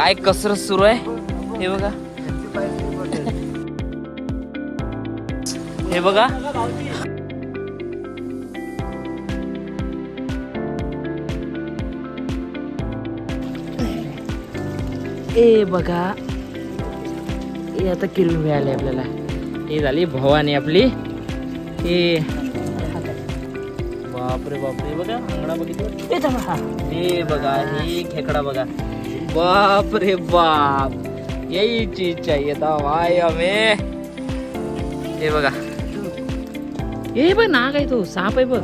काय कसरत सुरू आहे? हे बघा. हे बघा. ए बघा. हे आता किरवी मिळाली आपल्याला. हे झाली भवानी आपली. हे. बापरे बापरे. बघा अंगडा बघितलं. हे बघा हे खेकडा बघा. बाप. रे बाप यही चीज चाहिए था भाई हमें हे बघा. हे बघ नाग आहे तो साप आहे बघ.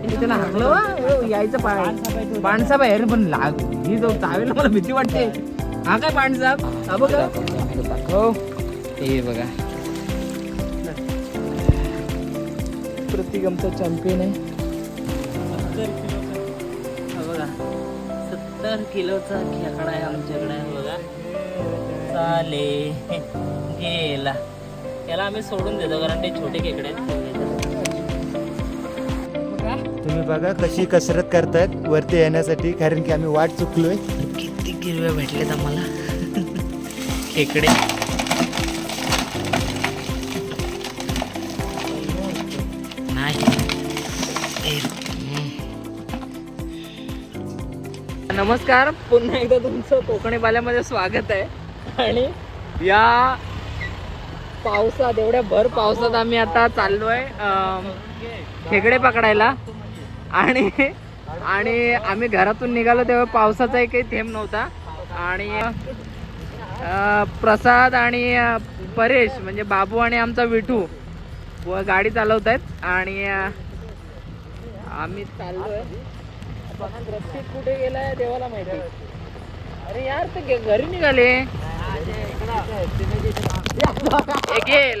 हे त्याला हाकलं. हे यायचं पाय. पाणसाप आहे अरे पण लाग ही जाऊ चावेल मला भीती वाटते. हा काय पाणसाप हा बघा. दाखव हे बघा. प्रतिगमचा चॅम्पियन आहे. सत्तर किलोचा खेकडा आहे आमच्याकडे बघा. चाले. गेला. त्याला आम्ही सोडून देतो कारण ते छोटे खेकडे आहेत. तुम्ही बघा कशी कसरत करतायत वरती येण्यासाठी कारण की आम्ही वाट चुकलोय. किती गिरव्या भेटलेत आम्हाला. खेकडे. नमस्कार. पुन्हा एकदा तुमचं कोकणी बाल्यामध्ये स्वागत आहे. आणि या पावसात एवढ्या भर पावसात आम्ही आता चाललोय आहे खेकडे पकडायला. आणि आणि आम्ही घरातून निघालो तेव्हा पावसाचाही काही थेंब नव्हता. आणि प्रसाद आणि परेश म्हणजे बाबू आणि आमचा विठू व गाडी चालवत आहेत आणि आम्ही चाललोय. आहे रस्ते कुठे गेलाय देवाला माहिती? अरे यार ते घरी निघाले.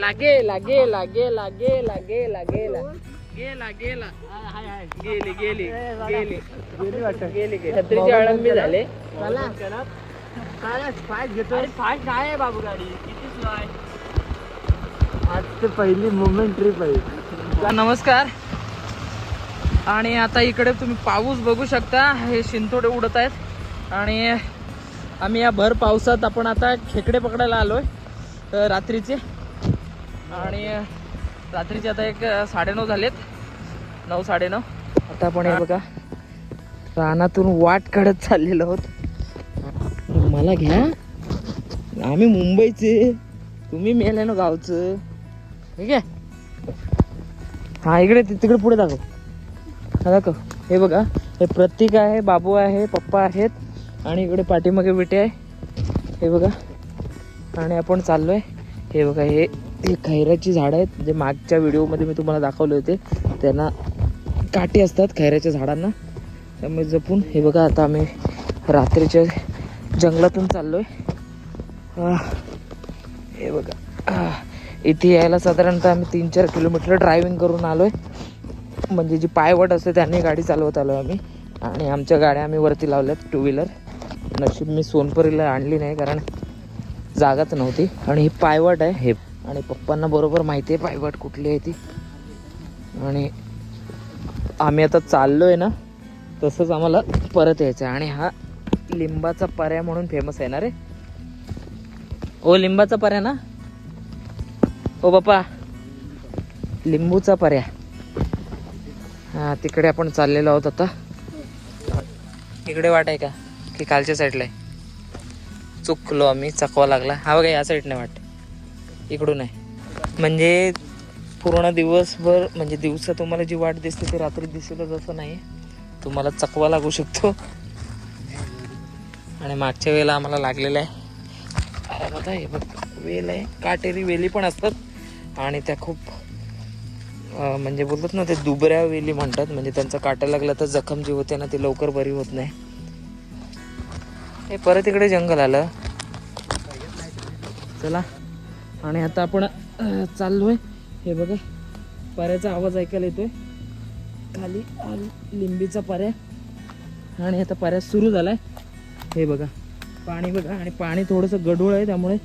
लागे लागे लागे लागे लागे लागे गेला गेला. गेली गेली गेली. गेली वाटत गेली. छत्रीचे अळंबी झाले. फास्ट घेतो. फास्ट काय आहे बाबू गाडी? किती आज पहिली मुंबई ट्रिप आहे. नमस्कार. आणि आता इकडे तुम्ही पाऊस बघू शकता. हे शिंतोडे उडत आहेत. आणि आम्ही या भर पावसात आपण आता खेकडे पकडायला आलोय अ, रात्रीचे. आणि रात्रीचे आता एक साडेनऊ झालेत. नऊ साडेनऊ. आता आपण हे बघा रानातून वाट काढत चाललेलो आहोत. मला घ्या. आम्ही मुंबईचे. तुम्ही मेले ना गावचं. ठीक आहे? हा इकडे तिकडे पुढे दाखव. हा दाखव हे बघा हे प्रतीक आहे बाबू आहे पप्पा आहेत आणि इकडे पाठीमागे विटे आहे. हे बघा. आणि आपण चाललो आहे हे बघा हे हे खैऱ्याची झाडं आहेत जे मागच्या व्हिडिओमध्ये मी तुम्हाला दाखवले होते त्यांना काठी असतात खैऱ्याच्या झाडांना. त्यामुळे जपून हे बघा आता आम्ही रात्रीच्या जंगलातून चाललो आहे. हे बघा. इथे यायला साधारणतः आम्ही तीन चार किलोमीटर ड्रायव्हिंग करून आलो आहे म्हणजे जी पायवट असते त्यांनी गाडी चालवत आलो आम्ही. आणि आमच्या गाड्या आम्ही वरती लावल्यात टू व्हीलर नशीब मी सोनपुरीला आणली नाही कारण जागाच नव्हती. आणि ही पायवट आहे. हे आणि पप्पांना बरोबर माहिती आहे पायवट कुठली आहे ती. आणि आम्ही आता चाललो आहे ना तसंच आम्हाला परत यायचं आहे आणि हा लिंबाचा पर्या म्हणून फेमस आहे ना रे. ओ लिंबाचा पर्या ना? ओ बापा लिंबूचा पर्या हां तिकडे आपण चाललेलो आहोत आता. इकडे वाट आहे का? की कालच्या साईडला आहे. चुकलो आम्ही चकवा लागला. हा बघा या साईडने वाट. इकडून आहे. म्हणजे पूर्ण दिवसभर म्हणजे दिवसा तुम्हाला जी वाट दिसते ती रात्री दिसेलच असं नाही तुम्हाला चकवा लागू शकतो. आणि मागच्या वेळेला आम्हाला लागलेला आहे. बघा हे बघ. वेल आहे. काटेरी वेली पण असतात. आणि त्या खूप म्हणजे बोलतात ना ते दुबऱ्या वेली म्हणतात. म्हणजे त्यांचा काटा लागला तर जखम जी होते ना ती लवकर बरी होत नाही. हे परत इकडे जंगल आलं. चला. आणि आता आपण चाललोय. हे बघा. पर्याचा आवाज ऐकायला येतोय. खाली लिंबीचा पर्या आणि आता पर्या सुरू झालाय. हे बघा. पाणी बघा. आणि पाणी थोडंसं गढूळ आहे त्यामुळे.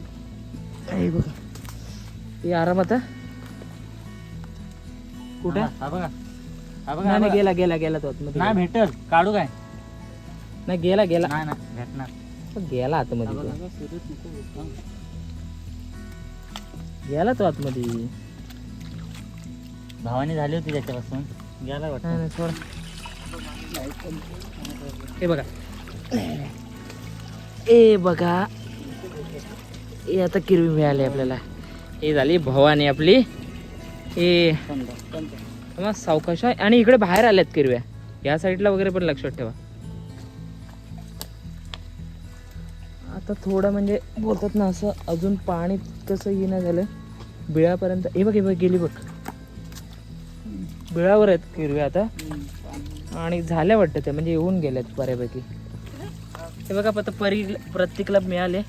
हे बघा. हे आरामात आहे कुठे? हा बघा हा बघा. नाही हा नाही, बघा. गेला गेला गेला तो आतमध्ये. नाही भेटल. काढू काय? नाही गेला गेला. नाही नाही भेटणार. गेला आतमध्ये तो. गेला तो आतमध्ये. भावाने झाली होती त्याच्यापासून. गेला नाही, वाटतं नाही, सोड. हे बघा. ए बघा. हे आता किरवी मिळाली आपल्याला. हे झाली भवानी आपली. हे मग सावकाश आहे. आणि इकडे बाहेर आल्यात किरव्या. या साईडला वगैरे पण लक्षात ठेवा. आता थोडं म्हणजे बोलतात ना असं अजून पाणी कसं येणं झालं. बिळापर्यंत हे बघ हे बघ गेली बघ. बिळावर आहेत किरव्या आता. आणि झाल्या वाटतं त्या म्हणजे येऊन गेल्यात बऱ्यापैकी. हे बघा आता परी प्रत्येकला मिळाले.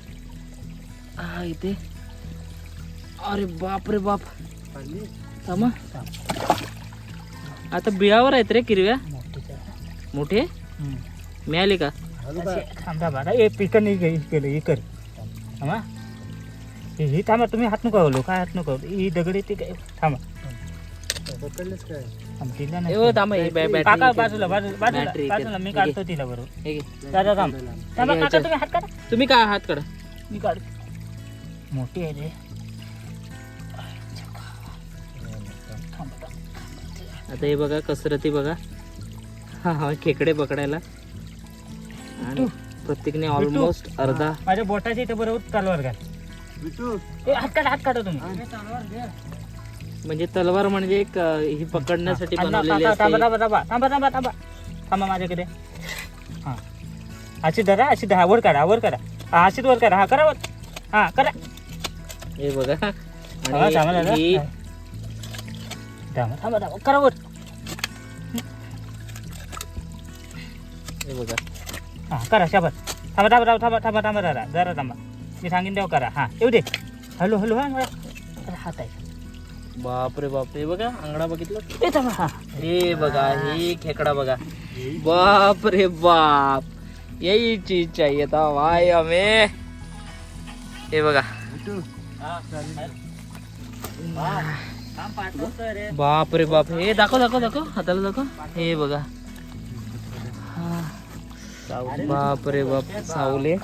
हा इथे. अरे बाप रे बाप. आता बिळावर आहेत रे किरव्या. मोठे? मिळाले का? थांबा बाळा हे पिकं नाही गे- केलं हे कर. थांबा. हे ही थांबा तुम्ही हात नको हवलो काय हात नको. ही दगडी ती काय? थांबा. तिला नाही. हे काका. बाजूला मी. काढतो तिला बरोबर. घे. दादा थांब. थांबा काका घ्यायचं. तुम्ही हात काढा. तुम्ही काय हात काढा? मी काढ मोठी आहे रे. आता हे बघा कसरती बघा. हा हा खेकडे पकडायला. आणि प्रत्येकने ऑलमोस्ट अर्धा. माझ्या बोटाच्या इथे बरोबर तलवार ए, हात काढा हात काढा तुम्ही. म्हणजे तलवार म्हणजे एक अं, ही पकडण्यासाठी थांबा बनवलेली थांबा असते. थांबा थांबा थांबा थांबा थांबा थांबा. माझ्याकडे. हा. अशी धरा अशी धरा. वर करा वर करा हा अशीच वर करा हा करा वर. हा करा. हे बघा. हा, थांबा दादा. आणि ही. थांबा थांबा थांबा. करा वर. हे बघा. हा करा शाबास. थांबा थांबा थांबा थांबा थांबा थांबा जरा जरा थांबा. मी सांगेन तेव्हा करा. हा येऊ दे. हॅलो हॅलो हा मला अरे, हात आहे. बापरे बाप हे बघा अंगडा बघितलं? ए थांबा हा. हे बघा हे खेकडा बघा. बाप. रे बाप यही चीज चाहिए था भाई हमें हे बघा बाप रे बाप. हे दाखव दाखव दाखव. हाताला दाखव. हे बघा. बाप रे बाप. सावले.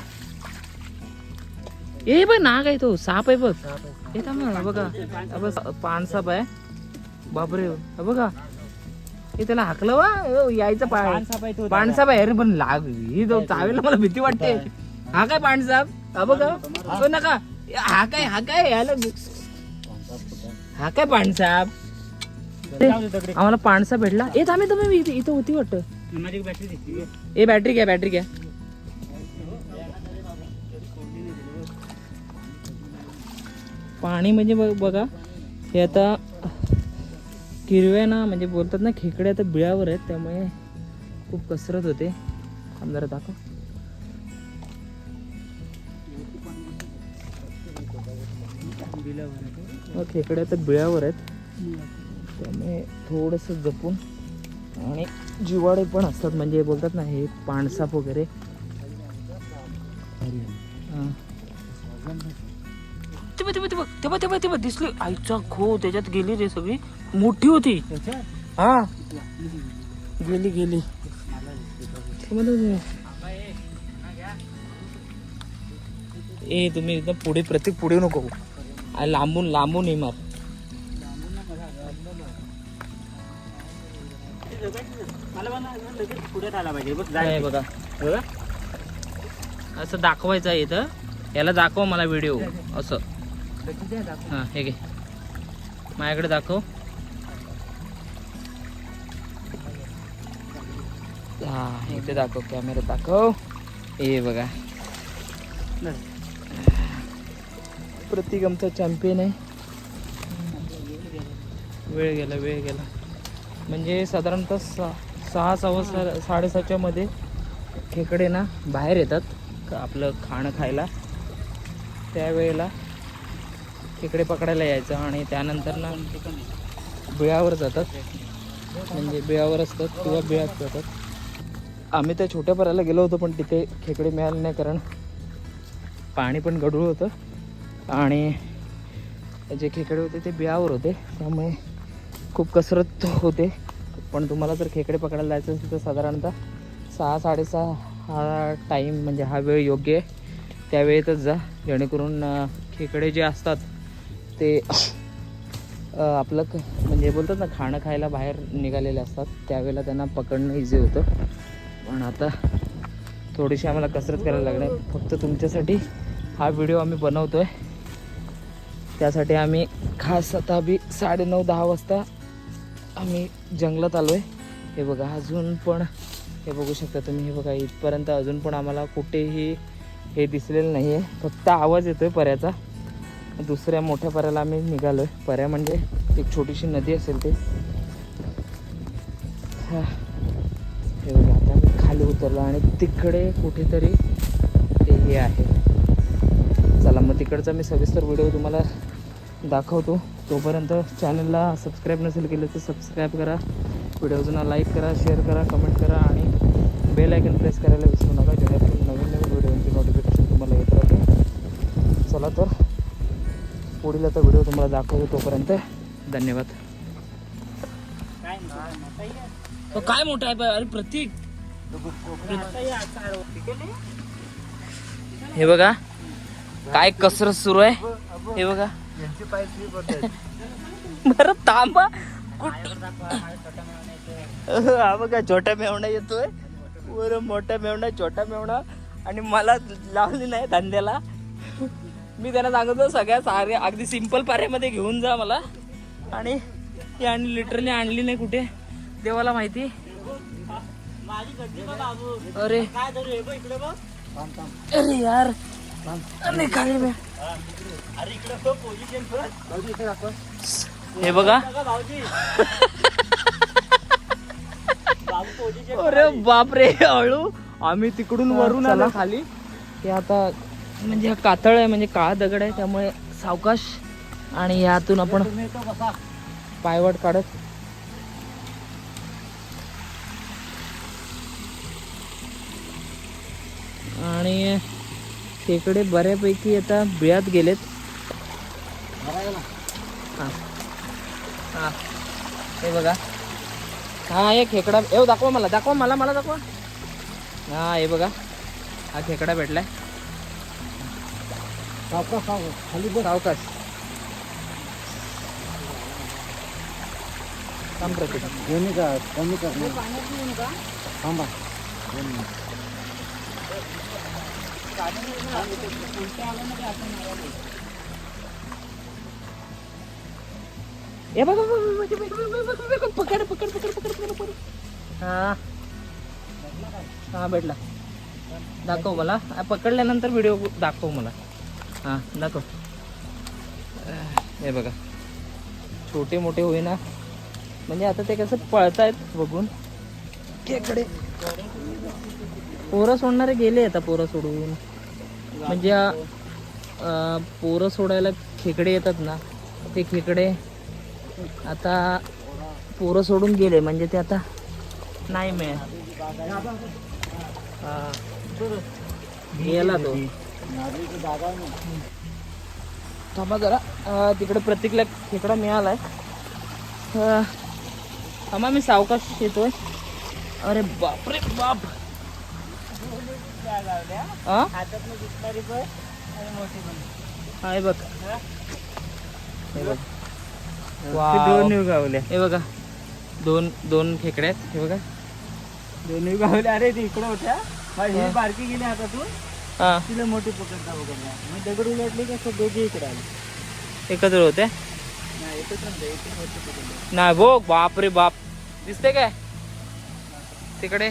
ए बघ नाग आहे तो. साप आहे बघ. हे थांब बघा. पान साप आहे. बापरे. बघा. हे त्याला हाकलं वा. यायचं पाय. पाणसाप आहे अरे पण लाग. ही चावेला मला भीती वाटते. हा काय पाणसाप हा बघा. हो. नका. हा काय हा काय? याला हा काय पाणसाप आम्हाला पाणसा भेटला. ए थांबे तुम्ही इथे इथं होती वाटत. माझी बॅटरी ए बॅटरी घ्या बॅटरी घ्या. पाणी म्हणजे बघ- बघा हे आता किरव्या ना म्हणजे बोलतात ना खेकडे आता बिळावर आहेत त्यामुळे खूप कसरत होते. आमदार दाखव. मग खेकडे आता बिळावर आहेत. त्यामुळे थोडंसं जपून आणि जिवाडे पण असतात म्हणजे बोलतात ना हे पाणसाप वगैरे. हा. ते बघ, ते बघ, ते बघ, ते बघ, ते बघ, दिसली. आईचा खो त्याच्यात गेली रे सगळी. मोठी होती. हा. गेली गेली. ए तुम्ही एकदम पुढे प्रत्येक पुढे नको. आणि लांबून लांबून ये बघा. असं दाखवायचं आहे इथं. याला दाखव मला व्हिडिओ असं. हां हे घे. माझ्याकडे दाखव. हा इथे दाखव कॅमेरा दाखव. हे बघा. प्रतीक आमचा चॅम्पियन आहे. वेळ गेला वेळ गेला. म्हणजे साधारणतः सहा सहा सव्वा सा साडेसहाच्यामध्ये खेकडे ना बाहेर येतात आपलं खाणं खायला. त्यावेळेला खेकडे पकडायला यायचं आणि त्यानंतर ना बिळावर जातात. म्हणजे बिळावर असतात किंवा बिळात जातात. आम्ही त्या छोट्या पराला गेलो होतो पण तिथे खेकडे मिळाले नाही कारण पाणी पण गढूळ होतं. आणि जे खेकडे होते ते बिळावर होते. त्यामुळे खूप कसरत होते. पण तुम्हाला जर खेकडे पकडायला जायचं असेल तर साधारणतः सहा साडेसहा हा टाईम म्हणजे हा वेळ योग्य आहे. त्या वेळेतच जा. जेणेकरून खेकडे जे असतात ते आपलं क- म्हणजे बोलतात ना खाणं खायला बाहेर निघालेले असतात. त्यावेळेला त्यांना पकडणं इझी होतं. पण आता थोडीशी आम्हाला कसरत करायला लागणार फक्त तुमच्यासाठी हा व्हिडिओ आम्ही बनवतो आहे त्यासाठी आम्ही खास आता बी साडेनऊ दहा वाजता आम्ही जंगलात आलो आहे हे बघा अजून पण हे बघू शकता तुम्ही. हे बघा इथपर्यंत अजून पण आम्हाला कुठेही हे दिसलेलं नाही आहे फक्त आवाज येतो आहे पऱ्याचा. दुसऱ्या मोठ्या पऱ्याला आम्ही निघालो आहे पऱ्या म्हणजे एक छोटीशी नदी असेल ते. हां. हे बघा आता मी खाली उतरलो आणि तिकडे कुठेतरी ते हे आहे. चला मग तिकडचा मी सविस्तर व्हिडिओ तुम्हाला दाखवतो. तोपर्यंत चॅनलला सबस्क्राईब नसेल केलं तर सबस्क्राईब करा. व्हिडिओजना लाईक करा शेअर करा कमेंट करा आणि बेल आयकन प्रेस करायला विसरू नका. जेणेकरून नवीन नवीन व्हिडिओची नोटिफिकेशन तुम्हाला येत राहते चला तर पुढील आता व्हिडिओ तुम्हाला दाखवतो तोपर्यंत. धन्यवाद. काय तो काय मोठा आहे अरे प्रतीक. हे बघा काय कसरत सुरू आहे. हे बघा. यांचे पाय स्लिप होत आहेत. बरं थांबा. येतोय. हा बघा छोटा मेवणा येतोय. वर मोठा मेवणा छोटा मेवणा. आणि मला लावली नाही धंद्याला. मी त्यांना सांगतो सगळ्या सारे अगदी सिंपल पाऱ्यामध्ये घेऊन जा मला. आणि ती आणि लिटरली आणली नाही कुठे. देवाला माहिती. अरे. अरे यार. अरे खाली बे. हे बघा. अरे बापरे हळू. आम्ही तिकडून वरून आलो खाली. ते आता म्हणजे हा कातळ आहे म्हणजे काळा दगड आहे त्यामुळे सावकाश आणि यातून आपण पायवाट काढत. आणि खेकडे बऱ्यापैकी आता बिळात गेलेत. हा. हा. हे बघा. हा एक खेकडा. एव दाखवा मला. दाखवा मला मला दाखवा. हा हे बघा. हा खेकडा भेटलाय. खाली सावकाश. का? कमी कर थांबा. ए बघा पकड पकड पकड पकड पकड पकड हा हा भेटला दाखव मला हा, पकडल्यानंतर व्हिडिओ दाखव मला हा दाखव हे बघा छोटे मोठे होईना म्हणजे आता ते कसं पळतायत बघून खेकडे पोरं सोडणारे गेले आता पोरं सोडून म्हणजे पोरं सोडायला खेकडे येतात ना ते खेकडे आता पोरं सोडून गेले म्हणजे ते आता नाही मिळत. गेला तो. थांबा जरा. तिकडे प्रत्येकला खेकडा मिळालाय. अं, थांबा मी सावकाश येतोय. अरे बापरे बाप. हा हाय बघ. हे बघ. वाव. दोन गावल्या हे बघा. दोन दोन खेकडे आहेत. हे बघा. दोन्ही गावल्या अरे ते इकडे होत्या. माझी हा. ही. बारकी गेली हातातून हा. तिला मोठी पकडता मग दगड उलटली का सर दोघी इकडे आली. एकत्र होते? नाही एकच नव्हतं एकच मोठी पकडली. नाही भो बाप रे बाप. दिसते काय? तिकडे.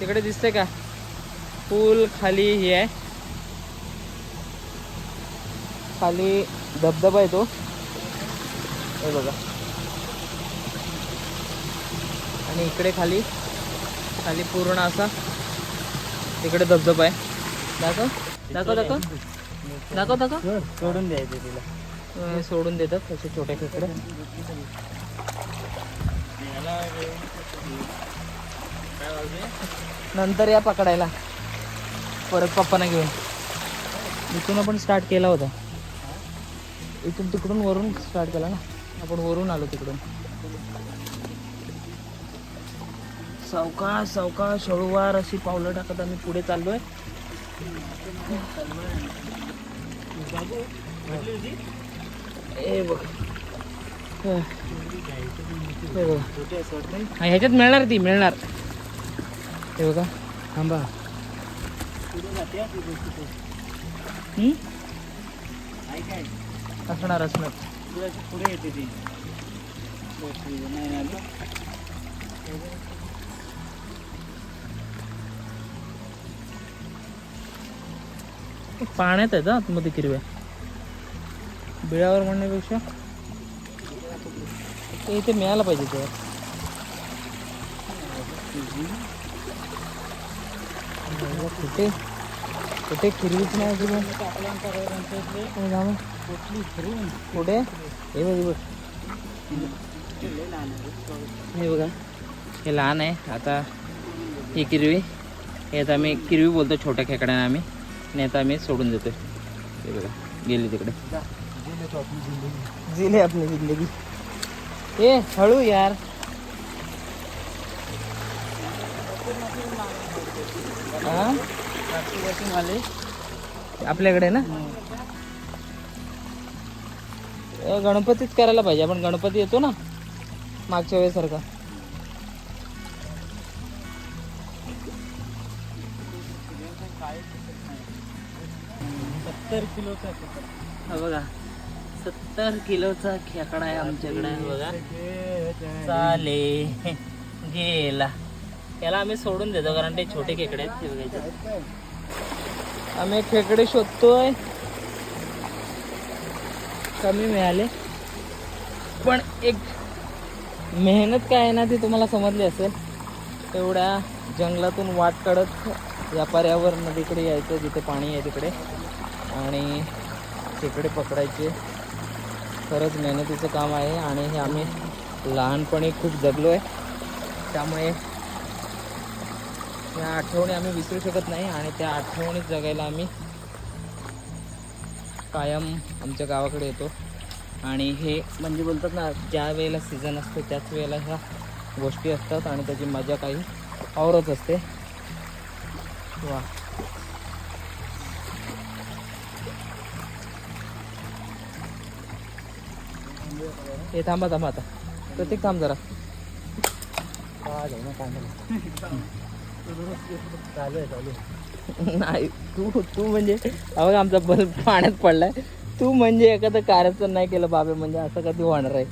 तिकडे दिसते का? फुल खाली हे आहे. खाली धबधबा आहे तो. हे बघा. आणि इकडे खाली खाली पूर्ण असा इकडे धबधबा आहे. दाखव. दाखव दाखव. दाखव दाखव. सोडून द्यायचं तिला. सोडून देतात असे छोटे खेकडे. नंतर या पकडायला. परत पप्पांना घेऊन. इथून आपण स्टार्ट केला होता. इथून तिकडून वरून स्टार्ट केला ना. आपण वरून आलो तिकडून. सावकाश सावकाश हळूवार अशी पावलं टाकत आम्ही पुढे चाललोय. ए बघ. बघ. ह्याच्यात मिळणार ती मिळणार. हे बघा थांबा. हम्म? असणार. असणार पुढे येते ती. नाही पाण्यात आहेत आतमध्ये किरव्या बिळावर म्हणण्यापेक्षा. ते इथे मिळायला पाहिजे ते. कुठे? कुठे किरवीच नाही. कुठे? हे बघ हे बघ. हे बघा. हे लहान आहे. आता ही किरवी. हे आता आम्ही किरवी बोलतो छोट्या खेकड्याने आम्ही. आणि आता आम्ही सोडून देतोय. हे बघा गेली तिकडे. जिले आपली जिंदगी. ए हळू यार. हा? आपल्याकडे ना? गणपतीच करायला पाहिजे. आपण गणपती येतो ना मागच्या वेळेसारखा. सत्तर किलोचा हा बघा सत्तर किलोचा खेकडा आहे आमच्याकडे बघा. चाले गेला. याला आम्ही सोडून देतो कारण ते छोटे खेकडे आहेत ते बघायचे. आम्ही खेकडे शोधतोय. कमी मिळाले. पण एक मेहनत काय आहे ना ती तुम्हाला समजली असेल. तेवढ्या जंगलातून वाट काढत व्यापाऱ्यावर नदीकडे यायचं जिथे पाणी आहे तिकडे. आणि तिकडे पकडायचे. खरंच मेहनतीचं काम आहे आणि हे आम्ही लहानपणी खूप जगलो आहे त्यामुळे या आठवणी आम्ही विसरू शकत नाही आणि त्या आठवणीत जगायला आम्ही कायम आमच्या गावाकडे येतो. आणि हे म्हणजे बोलतात ना ज्या वेळेला सीझन असतो त्याच वेळेला ह्या गोष्टी असतात आणि त्याची मजा काही औरच असते. वा. हे थांबा थांबा आता. प्रत्येक थांब जरा. चालू आहे चालू आहे. नाही तू तू म्हणजे बघा आमचा बल्ब पाण्यात पडलाय. तू म्हणजे एखादं कार्याचं नाही केलं बाबे म्हणजे असं कधी होणार आहे?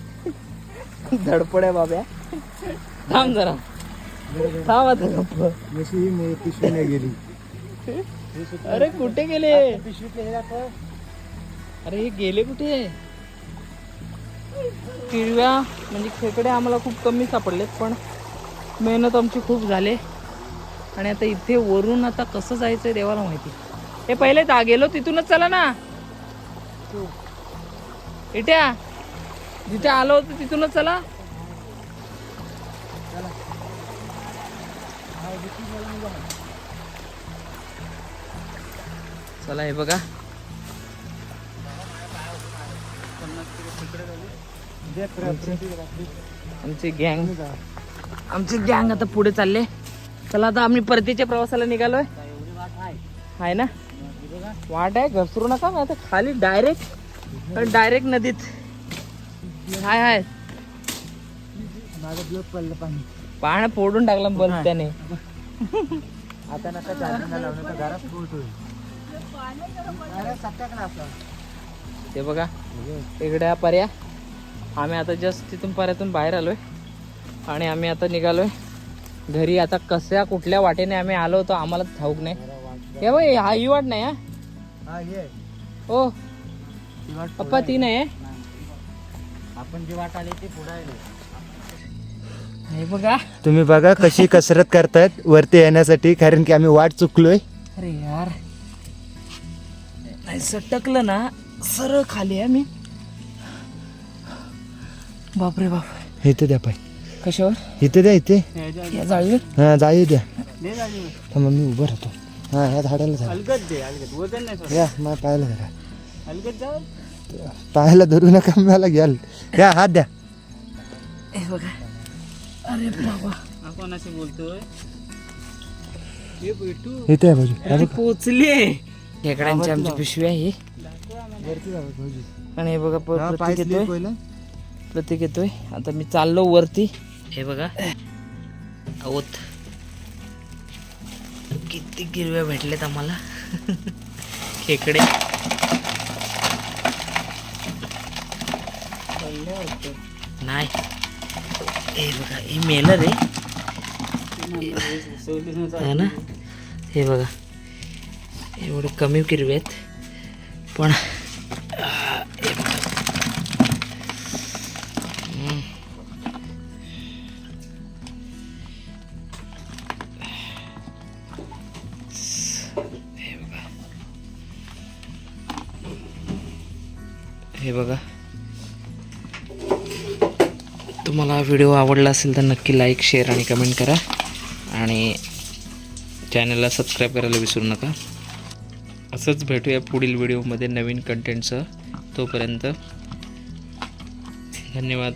धडपड आहे बाब्या थांब जरा. थांब आता गप्प. जशी मे- पिशवी नाही गेली. अरे कुठे गेले. अरे हे गेले कुठे? किडव्या म्हणजे खेकडे आम्हाला खूप कमी सापडलेत पण मेहनत आमची खूप झाले. आणि आता इथे वरून आता कसं जायचंय देवाला माहिती. हे पहिले दा गेलो तिथूनच चला ना. इट्या जिथे आलो होतो तिथूनच चला. चला हे बघा. आमची गँग. आमची गँग आता पुढे चालले. चला आता आम्ही परतीच्या प्रवासाला निघालोय. आहे ना? वाट आहे घसरू नका मग आता. खाली डायरेक्ट डायरेक्ट नदीत. हाय हाय. माझं ब्लॉक पडलं पाणी फोडून टाकला बल्ब त्याने. आता नका तर घरात होईल आपला ते बघा इकडे पर्या. आम्ही आता जस्ट तिथून पर्यातून बाहेर आलोय. आणि आम्ही आता निघालोय. घरी आता कशा कुठल्या वाटेने आम्ही आलो होतो आम्हाला ठाऊक नाही. हे बाई हा ही वाट नाही हा? हा हो वाट पप्पा ती नाही आपण जी वाट आली ती पुढे हे बघा. तुम्ही बघा कशी कसरत करतायत वरती येण्यासाठी कारण की आम्ही वाट चुकलोय. अरे यार. नाही सटकलं ना सरळ खाली आहे मी. बापरे बाप. इथे द्या पाय. कशावर? इथे द्या इथे. या जाळीवर? हा जाऊ द्या. थांबा मी उभं राहतो. हा ह्या झाडाला झालं अलगद दे अलगद. वजन नाही सोड या मला पाहायला जरा. अलगद जाऊ पाहायला धरू नका मला घ्याल. या हात द्या. हे बघा. अरे बाबा. आपण असे बोलतोय? हे भेटू इथे आहे भाऊजी. अरे पोचले. खेकड्यांची आमची पिशवी आहे ही. आणि हे बघा प- प्रतीक येतोय. पहिलं प्रतीक येतोय. आता मी चाललो वरती. हे बघा. अवत किती गिरव्या भेटलेत आम्हाला. खेकडे. नाही. हे बघा हे मेलं रे. है ना? हे बघा. एवढे कमी किरवे आहेत. पण हे बघा. तुम्हाला व्हिडिओ आवडला असेल तर नक्की लाईक शेअर आणि कमेंट करा. आणि चॅनलला सबस्क्राईब करायला विसरू नका. असंच भेटूया पुढील व्हिडिओमध्ये नवीन कंटेंटसह तोपर्यंत धन्यवाद.